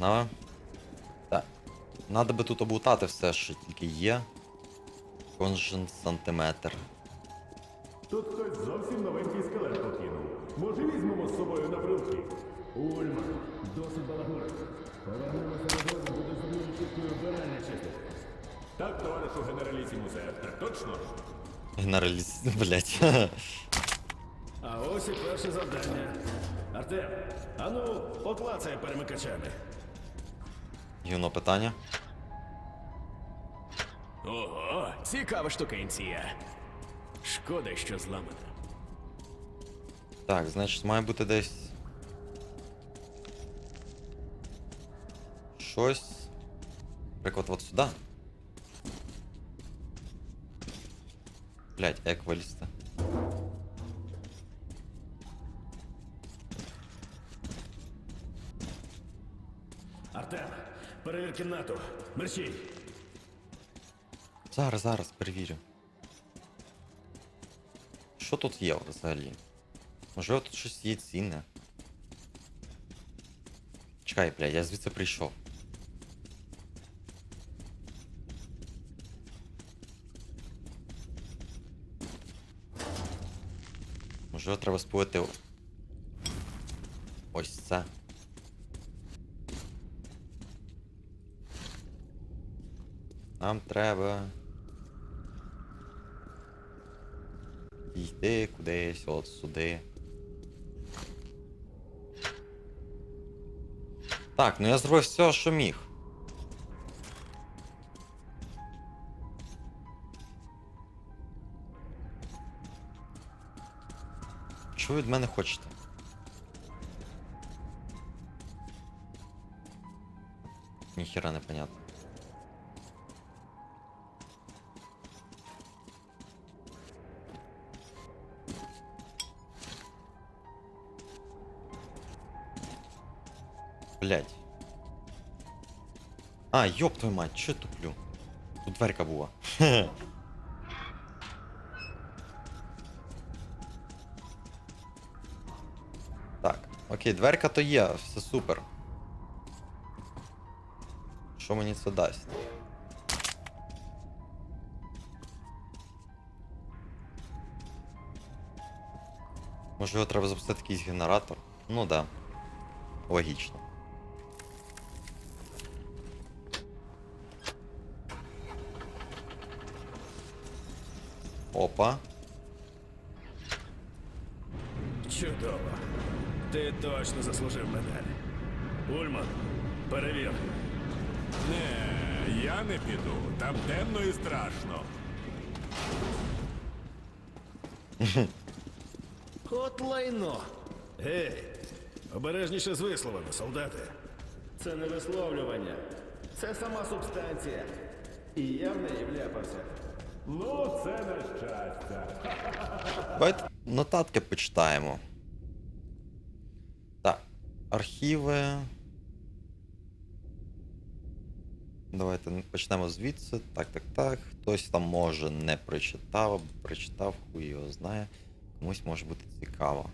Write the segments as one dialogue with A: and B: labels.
A: погнали. Так. Надо би тут облутати все, що тільки є. Кожен сантиметр.
B: Тут хтось зовсім новенький скелет покинув. Може візьмемо з собою на брилки? Ульма, досить балагурити. Повернемося додому, буде зуміли чіткою вбирання чистити. Так, товаришу генералісімусе, так точно?
A: Генераліс. Блять.
C: А ось і перше завдання. Артем, ану, поклацай перемикачами.
A: Гівно питання.
C: Ого, цікава штукенція. Шкода, що зламана.
A: Так, значить, має бути десь. Щось. Наприклад, от сюди. Блять, як
C: кімнату. Мерщій.
A: Зараз, зараз перевірю. Що тут є взагалі? Можливо, тут щось є цінне. Чекай, бля, я звідси прийшов. Можливо, треба спалити ось це. Нам треба. Йти кудись от сюди. Так, ну я зробив все, що міг. Що ви від мене хочете? Ніхера не понятно. Блять. А, ёб твою мать, чё я туплю? Тут дверка була. так, окей, дверка то є, все супер. Що мені це дасть? Можливо, треба запустити якийсь генератор? Ну да. Логічно. Опа.
C: Чудово. Ти точно заслужив медаль. Ульман, перевір.
B: Не, я не піду. Там темно і страшно.
C: От лайно. Гей, обережніше з висловами, солдати.
D: Це не висловлювання. Це сама субстанція. І я в неї вляпався.
B: Ну, це на щастя.
A: Давайте нотатки почитаємо. Так, архіви. Давайте почнемо звідси. Так, так, так. Хтось там може не прочитав, або прочитав, хуй його знає. Комусь може бути цікаво.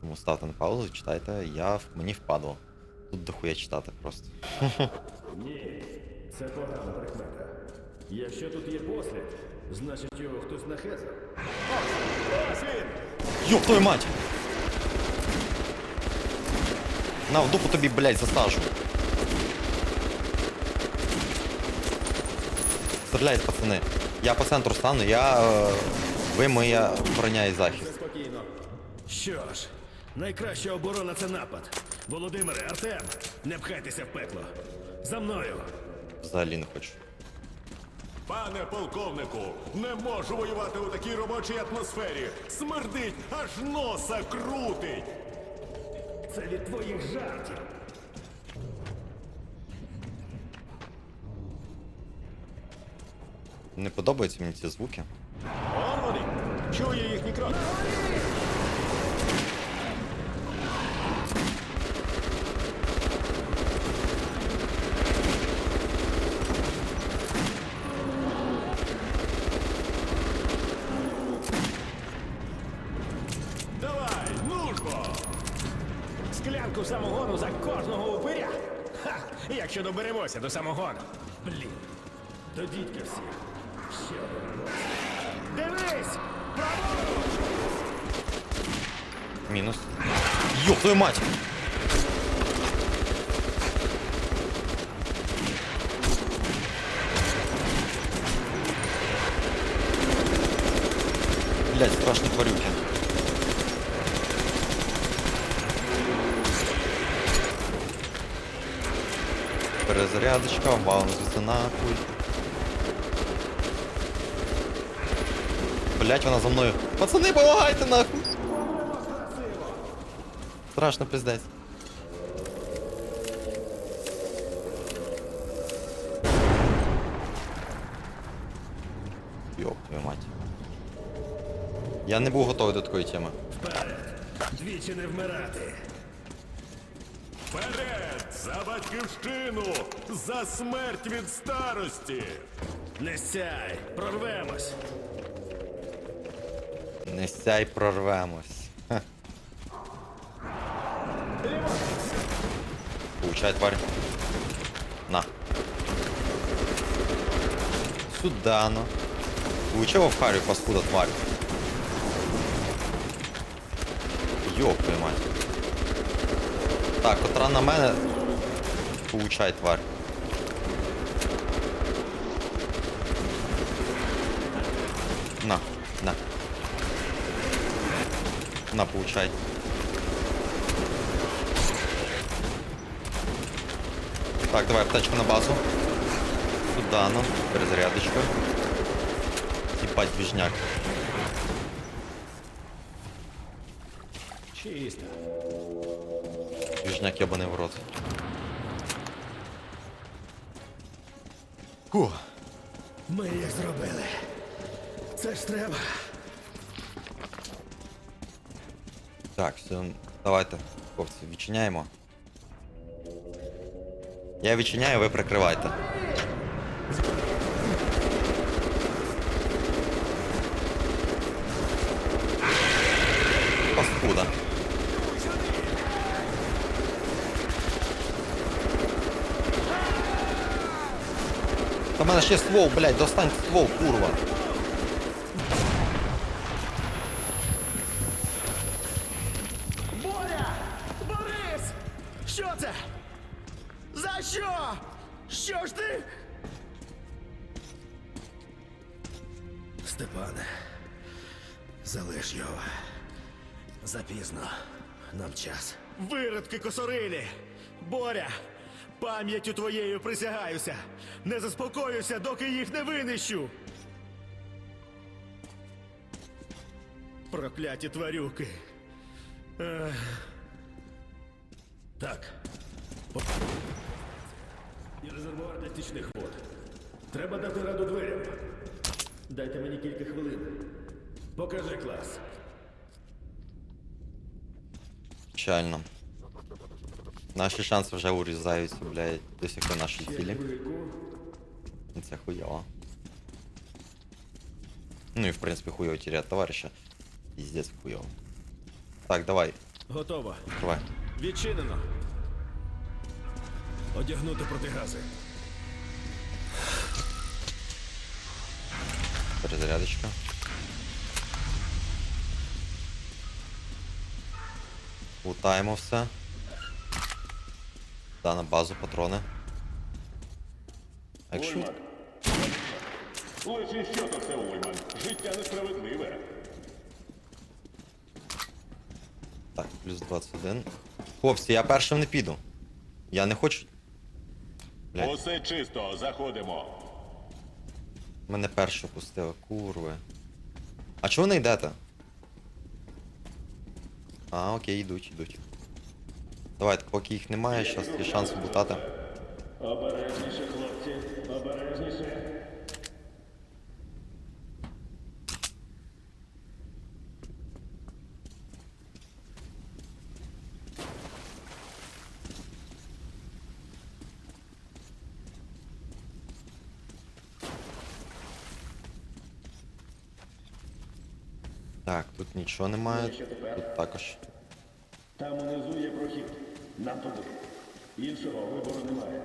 A: Тому ставте на паузу, читайте, я, мені впадло. Тут дохуя читати просто.
C: Ні, це погана прикмета. Якщо тут є послід, значить його хтось нахезав.
B: Ось він!
A: Ёб твою мать! На, в дупу тобі, блядь, засажу. Стріляйте, пацани. Я по центру стану, я. Е, ви моя броня і захист.
D: Спокійно.
C: Що ж, найкраща оборона це напад. Володимире, Артем, не пхайтеся в пекло. За мною.
A: Взагалі не хочу.
B: Пане полковнику, не можу воювати у такій робочій атмосфері. Смердить, аж носа крутить.
C: Це від твоїх жартів.
A: Не подобаються мені ці звуки.
B: Он вони. Чує їхні кроки. Ну
C: самогону за кожного упиря. якщо доберемося до самогону.
D: Блін. До дідька всіх. Ще.
C: Дивись!
A: Мінус. Йоп, твою мать! Блять, страшні тварюки. Перезарядочка, валом звідси нахуй. Блять, вона за мною. Пацани, помагайте нахуй! Страшно пиздець. Йоп, твою мать. Я не був готовий до такої теми.
C: Вперед! Двічі не вмирати!
B: Вперед! За батьківщину! За смерть від старості!
C: Не сяй! Прорвемось!
A: Не сяй прорвемось. Ха. Получай, тварь. На. Сюда, ну. Получай в харю, паскуда, тварь. Йоп, твою мать. Так, котра на мене. Получай, тварь. На, на. На, получай. Так, давай аптечку на базу. Туда, ну, перезарядочка. Ебать, движняк.
C: Чисто.
A: Движняк ебаный в рот. Фух.
C: Ми їх зробили. Це ж треба.
A: Так, все, давайте, хлопці, відчиняємо. Я відчиняю, ви прикривайте. Паскуда. Та мене ще ствол, блядь, достань ствол, курва.
C: Боря! Борис! Що це? За що? Що ж ти? Степане, залиш його. Запізно. Нам час. Виродки косорилі! Боря! Пам'яттю твоєю присягаюся! Не заспокоюся, доки їх не винищу! Прокляті тварюки! Ех. Так.
D: І резервуар для стічних вод. Треба дати раду дверям. Дайте мені кілька хвилин. Покажи клас.
A: Печально. Наші шанси вже урізаються, блядь, досягти наші цілі.
D: Бойку.
A: І Це хуйово. Ну і в принципі хуйово терять товариша. Піздець хуйово. Так, давай,
C: Готово.
A: давай.
C: Відчинено. Одягнути протигази.
A: Перезарядочка. Лутаємо все. Да, на базу патрони. Якщо...
B: Ульман. Що то все, Ульман. Життя несправедливе.
A: Так, плюс 21. Хлопці, я першим не піду. Я не хочу. Блядь,
B: Усе чисто, заходимо.
A: мене перше пустили, курви. А чого не йдете? А, окей, йдуть, йдуть. Давайте, поки їх немає, зараз є шанс лутати.
B: Обережніше, хлопці, обережніше.
A: Так, тут нічого немає. Тут також.
B: Там унизу є прохід. Нам туди. Іншого вибору немає.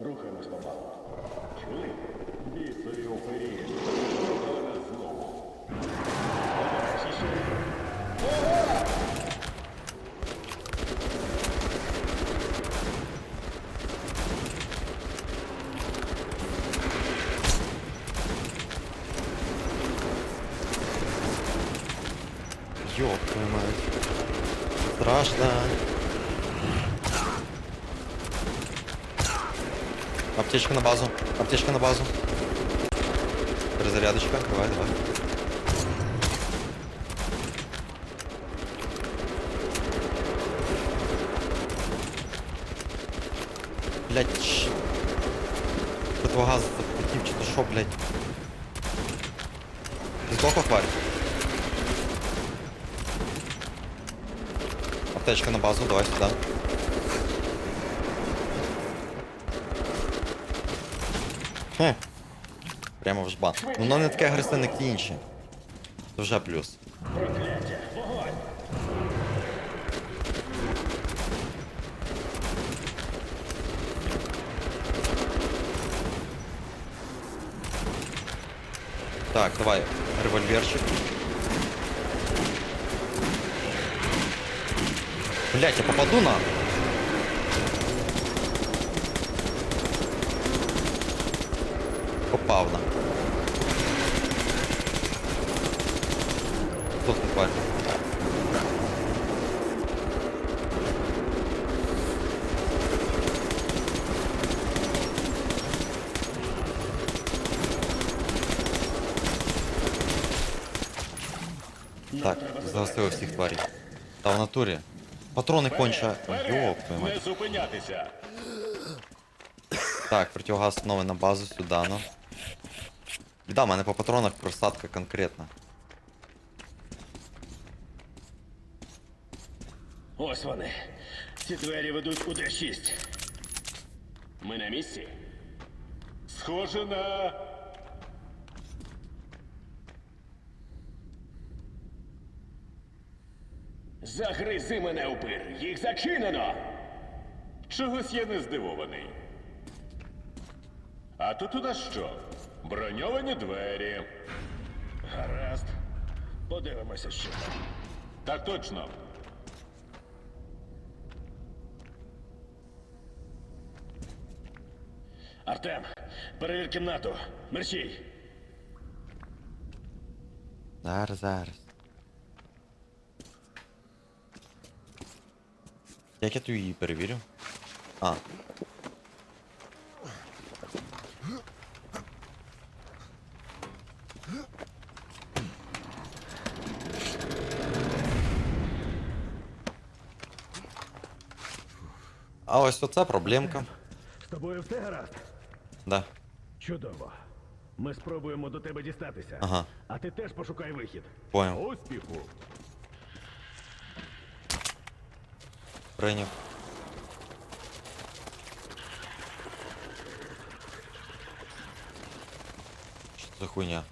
B: Рухаємось помалу. Чули? Бісові упері. Рухали нас знову. Подальше ще.
A: Ёб твою мать. Страшно. Аптечка на базу. Аптечка на базу. Перезарядочка. Давай, давай. Блять, ч... Противогаз захотів чи то що, блять? Ти здохла, тварь? Аптечка на базу, давай сюда. Хе. Прямо в жбан. Ну воно не таке агресивне, як ті інші. Це вже плюс. Так, давай, револьверчик. Блять, я попаду на. Попав на. Тут тварь. Так, загасили всіх тварей. Та в натурі. Патрони конча. Йоп.
B: Не зупинятися!
A: Так, противогаз новий на базу сюди, ну. Да, в мене по патронах просадка конкретна.
B: Ось вони. Ці двері ведуть у Д6. Ми на місці. Схоже на. Загризи мене упир. Їх зачинено. Чогось я не здивований. А тут у нас що? Броньовані двері. Гаразд. Подивимося, що. Так точно. Артем, перевір кімнату. Мерщій.
A: Зараз, зараз. Як я ту її перевірю? А. А ось оце проблемка.
C: З тобою все гаразд?
A: Да.
C: Чудово. Ми спробуємо до тебе дістатися.
A: Ага.
C: А ти теж пошукай вихід.
A: Понял.
C: Успіху!
A: Прийняв. Що це за хуйня?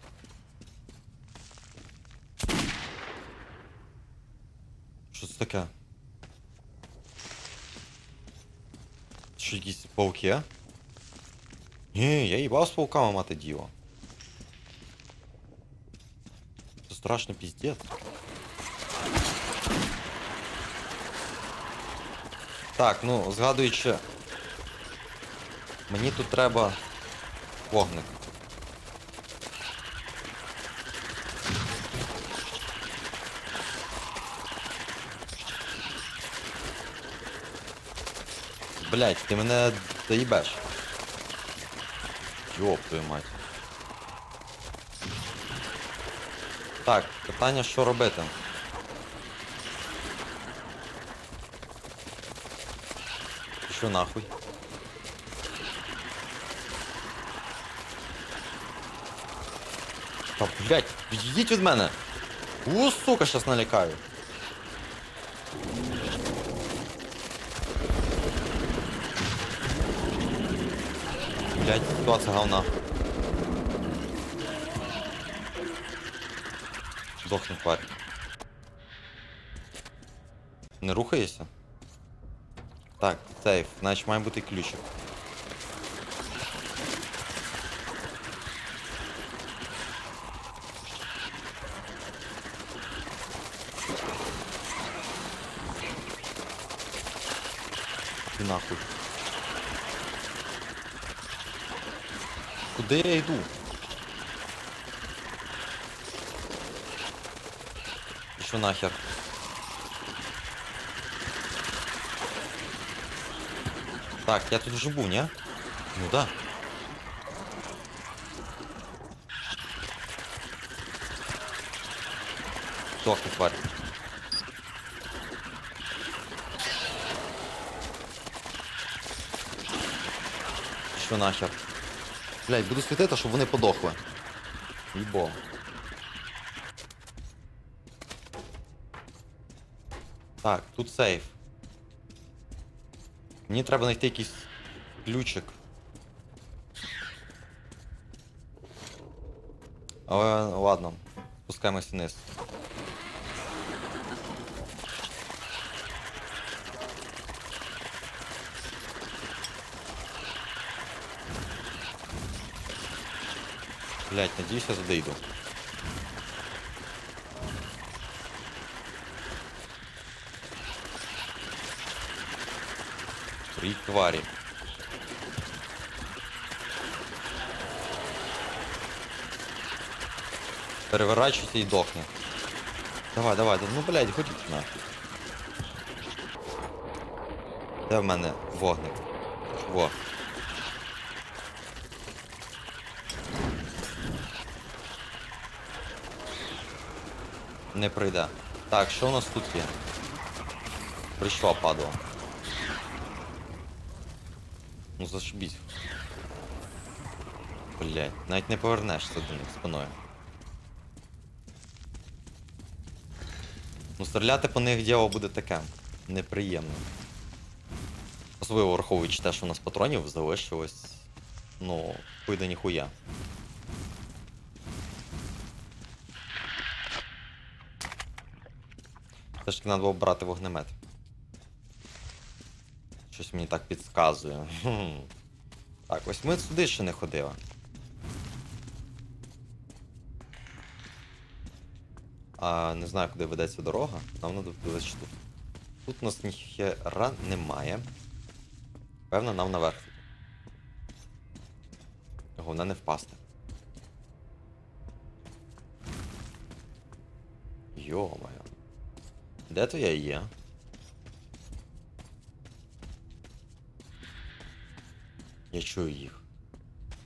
A: таке? Що якісь пауки? Ні, я їбав з пауками мати діло. Це страшно піздець. Так, ну, згадуючи. Мені тут треба вогник. Блять, ти мене доїбеш. Йоп твою мать. Так, питання, що робити? Що нахуй? Та блять, відійдіть від мене! У, сука, щас налякаю. блядь, ситуация говна. Дохни, парень. Не рухаєшся? Так, сейф, значит, має бути ключик. Нахуй. Куди я йду? Що нахер? Так, я тут вже був, ні? Ну да. Сдохни, тварь. Що нахер? Блять, буду світити, щоб вони подохли. Їбо. Так, тут сейф. Мені треба знайти якийсь ключик. Але ладно, спускаємось вниз. Блять, надіюсь, я туди йду. Три тварі. Переворачуйся і дохни. Давай, давай, да- ну блядь, ходіть нахуй. Де в мене вогник? Во. Не прийде. Так, що у нас тут є? Прийшла падла. Ну зашибіть. Блять, навіть не повернешся до них спиною. Ну стріляти по них діло буде таке. Неприємно. Особливо враховуючи те, що у нас патронів залишилось. Ну, пойде ніхуя. Все ж таки треба було брати вогнемет. Щось мені так підказує. Так, ось ми сюди ще не ходили. А не знаю, куди ведеться дорога. Нам треба дивитися тут. Тут у нас ніхера немає. Певно, нам наверх. Головне не впасти. Йо-моє. Де то я є? Я чую їх.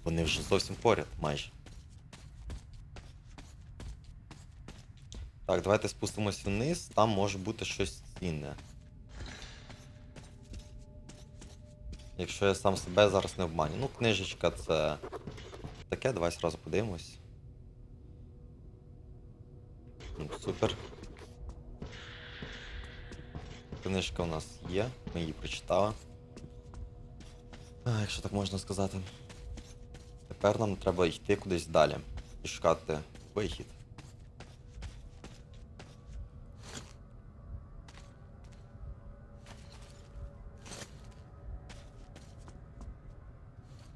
A: Вони вже зовсім поряд, майже. Так, давайте спустимось вниз, там може бути щось цінне. Якщо я сам себе зараз не обманю. Ну, книжечка це таке, давай зразу подивимось. Ну, супер. Книжка у нас є, ми її прочитали. А, якщо так можна сказати. Тепер нам треба йти кудись далі і шукати вихід.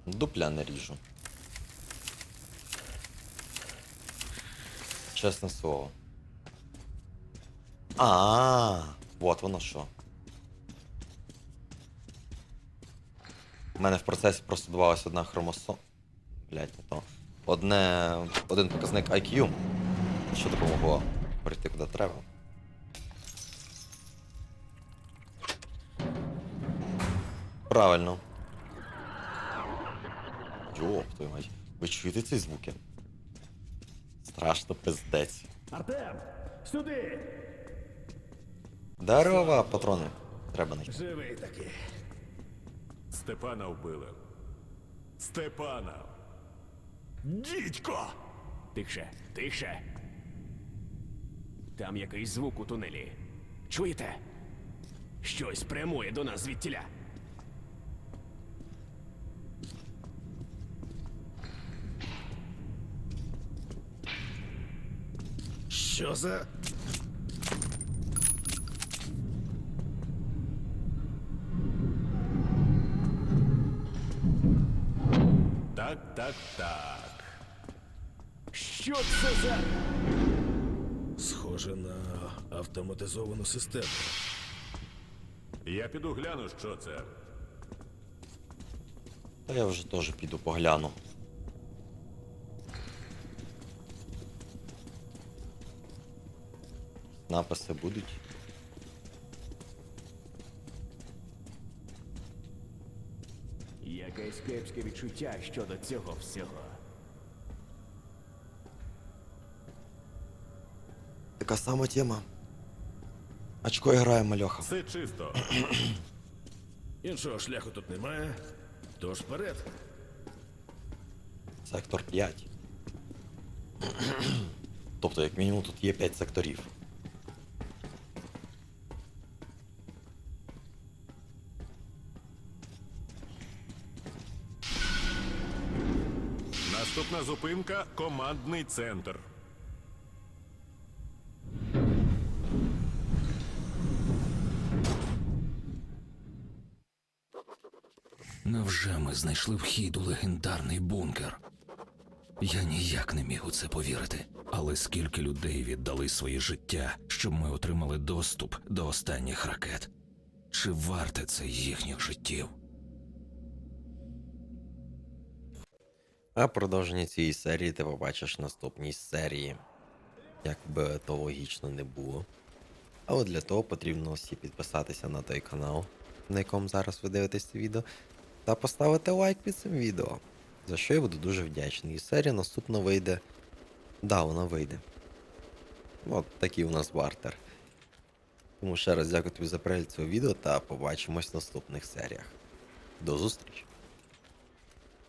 A: Дупля не ріжу. Чесне слово. А, вот воно що. У мене в процесі просто додавалась одна хромосома. Блять, не то. Одне. Один показник IQ. Що допомогло прийти куди треба. Правильно. Йоп, твою мать. Ви чуєте ці звуки? Страшно пиздець.
B: Артем! Сюди!
A: Дерева, патрони. Треба знайти.
C: Живий таки.
B: Степана вбили. Степана!
C: Дідько! Тихше, тихше. Там якийсь звук у тунелі. Чуєте? Щось прямує до нас звідтіля. Що за.
B: Так, так, так.
C: Що це за.
D: Схоже на автоматизовану систему.
B: Я піду гляну, що це.
A: Та я вже теж піду погляну. Написи будуть.
E: Якесь кепське відчуття щодо цього всього.
A: Така сама тема. Очко грає мальоха.
B: Все чисто.
C: Іншого шляху тут немає. Тож вперед.
A: Сектор 5. тобто, як мінімум, тут є 5 секторів.
B: Наступна зупинка командний центр.
F: Невже ми знайшли вхід у легендарний бункер? Я ніяк не міг у це повірити. Але скільки людей віддали своє життя, щоб ми отримали доступ до останніх ракет? Чи варте це їхніх життів?
A: А продовження цієї серії ти побачиш в наступній серії. Як би то логічно не було. Але для того потрібно всі підписатися на той канал, на якому зараз ви дивитесь це відео, та поставити лайк під цим відео. За що я буду дуже вдячний. І серія наступна вийде. Да, вона вийде. От такий у нас бартер. Тому ще раз дякую тобі за перегляд цього відео та побачимось в наступних серіях. До зустрічі!